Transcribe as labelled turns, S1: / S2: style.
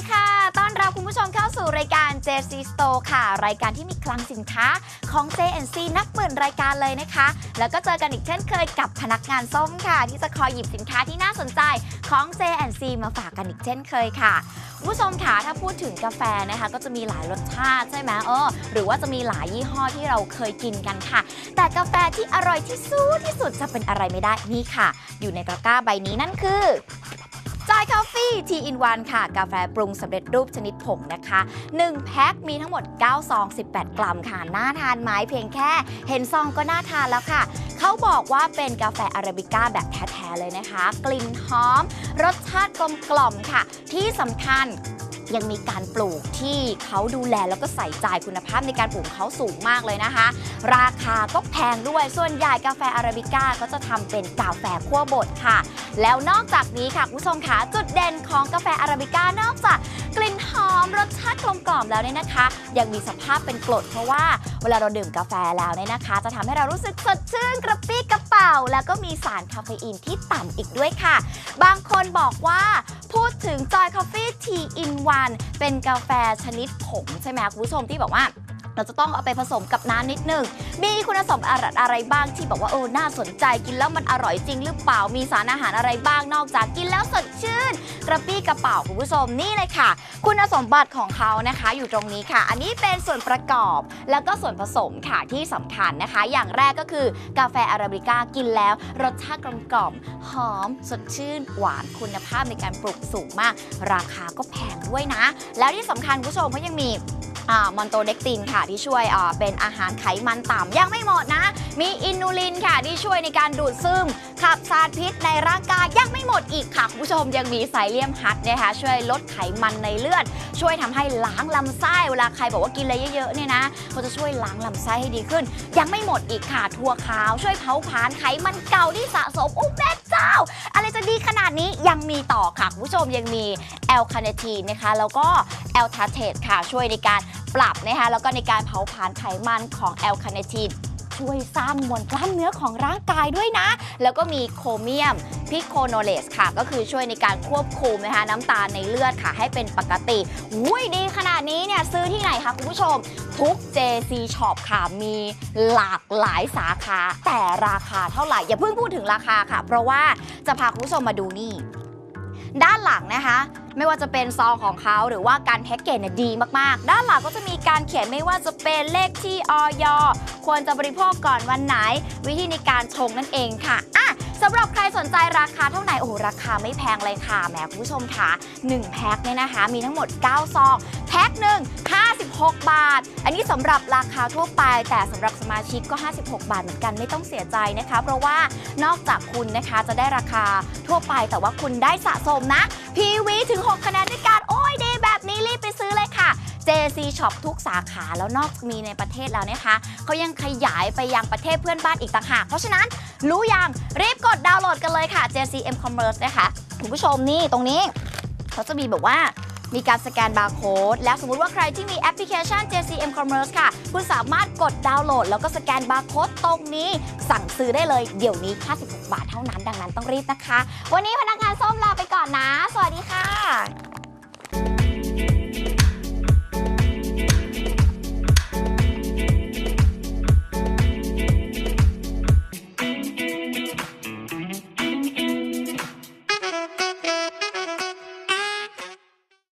S1: ดีค่ะ ต้อนรับคุณผู้ชมเข้าสู่รายการ JC Store ค่ะ รายการที่มีคลังสินค้าของ JNC นับหมื่นรายการเลยนะคะ แล้วก็เจอกันอีกเช่นเคยกับพนักงานส้มค่ะ ที่จะคอยหยิบสินค้าที่น่าสนใจของ JNC มาฝากกันอีกเช่นเคยค่ะคุณผู้ชมค่ะถ้าพูดถึงกาแฟนะคะ ก็จะมีหลายรสชาติใช่ไหมเออหรือว่าจะมีหลายยี่ห้อที่เราเคยกินกันค่ะ แต่กาแฟที่อร่อยที่สุดที่สุดจะเป็นอะไรไม่ได้นี่ค่ะ อยู่ในตะกร้าใบนี้นั่นคือ จอยคอฟฟี่ทีอินวันค่ะ กาแฟปรุงสำเร็จรูปชนิดผงนะคะ 1 แพ็คมีทั้งหมด 9 ซอง 18 กรัมค่ะ น่าทานไหมเพียงแค่เห็นซองก็น่าทานแล้วค่ะ เขาบอกว่าเป็นกาแฟอาราบิก้าแบบแท้ ๆ เลยนะคะ กลิ่นหอม รสชาติกลมกล่อมค่ะ ที่สำคัญ ยังมีการปลูกที่เขาดูแลแล้วก็ใส่ใจคุณภาพในการปลูกเขาสูงมากเลยนะคะ ราคาก็แพงด้วยส่วนใหญ่กาแฟอาราบิก้าก็จะทำเป็นกาแฟคั่วบดค่ะ แล้วนอกจากนี้ค่ะคุณผู้ชมคะจุดเด่นของกาแฟอาราบิก้านอกจากกลิ่นหอมรสชาติกลมกล่อมแล้วเนี่ยนะคะ ยังมีสภาพเป็นกรดเพราะว่าเวลาเราดื่มกาแฟแล้วเนี่ยนะคะ จะทำให้เรารู้สึกสดชื่นกระปรี้กระเป๋า แล้วก็มีสารคาเฟอีนที่ต่ำอีกด้วยค่ะ บางคนบอกว่า ถึงจอยคอฟฟี่ทีอินวันเป็นกาแฟชนิดผงใช่ไหมคะคุณผู้ชมที่บอกว่า เราจะต้องเอาไปผสมกับน้ำนิดนึง มีคุณสมบัติอะไรบ้างที่บอกว่าเออน่าสนใจกินแล้วมันอร่อยจริงหรือเปล่ามีสารอาหารอะไรบ้างนอกจากกินแล้วสดชื่น กระปี้กระเป๋าคุณผู้ชมนี่เลยค่ะ คุณสมบัติของเขานะคะ อยู่ตรงนี้ค่ะ อันนี้เป็นส่วนประกอบแล้วก็ส่วนผสมค่ะที่สำคัญนะคะ อย่างแรกก็คือกาแฟอาราบิก้ากินแล้วรสชาติกลมกล่อมหอม สดชื่น หวานคุณภาพในการปลูกสูงมาก ราคาก็แพงด้วยนะ แล้วที่สำคัญคุณผู้ชมเขายังมี มอนโตเด็กตินค่ะที่ช่วยเป็นอาหารไขมันต่ำยังไม่หมดนะ มีอินูลินค่ะที่ช่วยในการดูดซึมขับสารพิษในร่างกายยังไม่หมดอีกค่ะ คุณผู้ชมยังมีไซเลียมฮัทนะคะช่วยลดไขมันในเลือด ช่วยทำให้ล้างลำไส้เวลาใครบอกว่ากินอะไรเยอะๆเนี่ยนะเขาจะช่วยล้างลำไส้ให้ดีขึ้น ยังไม่หมดอีกค่ะถั่วขาวช่วยเผาผลาญไขมันเก่าที่สะสมอุ้แม่เจ้า อะไรจะดีขนาดนี้ยังมีต่อค่ะคุณผู้ชมยังมีแอลคาเนทีนนะคะแล้วก็แอลทาเทตค่ะช่วยในการปรับนะคะแล้วก็ในการเผาผลาญไขมันของแอลคาเนทีนช่วยสร้างมวลกล้ามเนื้อของร่างกายด้วยนะ แล้วก็มีโคเมียมพิโคโนเลสค่ะ ก็คือช่วยในการควบคุมนะคะน้ำตาลในเลือดค่ะให้เป็นปกติอุ้ยดีขนาดนี้เนี่ยซื้อที่ไหนคะคุณผู้ชม ทุก JC Shop ค่ะมีหลากหลายสาขา แต่ราคาเท่าไหร่ อย่าเพิ่งพูดถึงราคาค่ะ เพราะว่าจะพาคุณผู้ชมมาดูนี่ ด้านหลังนะคะ ไม่ว่าจะเป็นซองของเขาหรือว่าการแพ็กเกจเนี่ยดีมากๆ ด้านหลังก็จะมีการเขียนไม่ว่าจะเป็นเลขที่ออยควรจะบริโภคก่อนวันไหน วิธีในการชงนั่นเองค่ะอะ สำหรับใครสนใจราคาเท่าไหร่โอ้โหราคาไม่แพงเลยค่ะแหมคุณผู้ชมค่ะ1แพ็คเนี่ยนะคะ มีทั้งหมด 9 ซอง แพ็คหนึ่ง56 บาท อันนี้สำหรับราคาทั่วไป แต่สำหรับสมาชิกก็ 56 บาทเหมือนกันไม่ต้องเสียใจนะคะ เพราะว่านอกจากคุณนะคะจะได้ราคาทั่วไป แต่ว่าคุณได้สะสมนะ PV ถึง 6 คะแนนด้วยกัน โอ้ยดีแบบนี้รีบไปซื้อเลยค่ะ JC Shop ทุกสาขาแล้วนอกมีในประเทศแล้วนะคะเขายังขยายไปยังประเทศเพื่อนบ้านอีกต่างหาก เพราะฉะนั้นรู้ยังรีบกดดาวน์โหลดกันเลยค่ะ JC M Commerce นะคะคุณผู้ชมนี่ตรงนี้เขาจะมีแบบว่ามีการสแกนบาร์โค้ดแล้วสมมุติว่าใครที่มีแอปพลิเคชัน JCM Commerce ค่ะ คุณสามารถกดดาวน์โหลด แล้วก็สแกนบาร์โค้ดตรงนี้ สั่งซื้อได้เลยเดี๋ยวนี้56บาทเท่านั้น ดังนั้นต้องรีบนะคะ วันนี้พนักงานส้มลาไปก่อนนะ สวัสดีค่ะ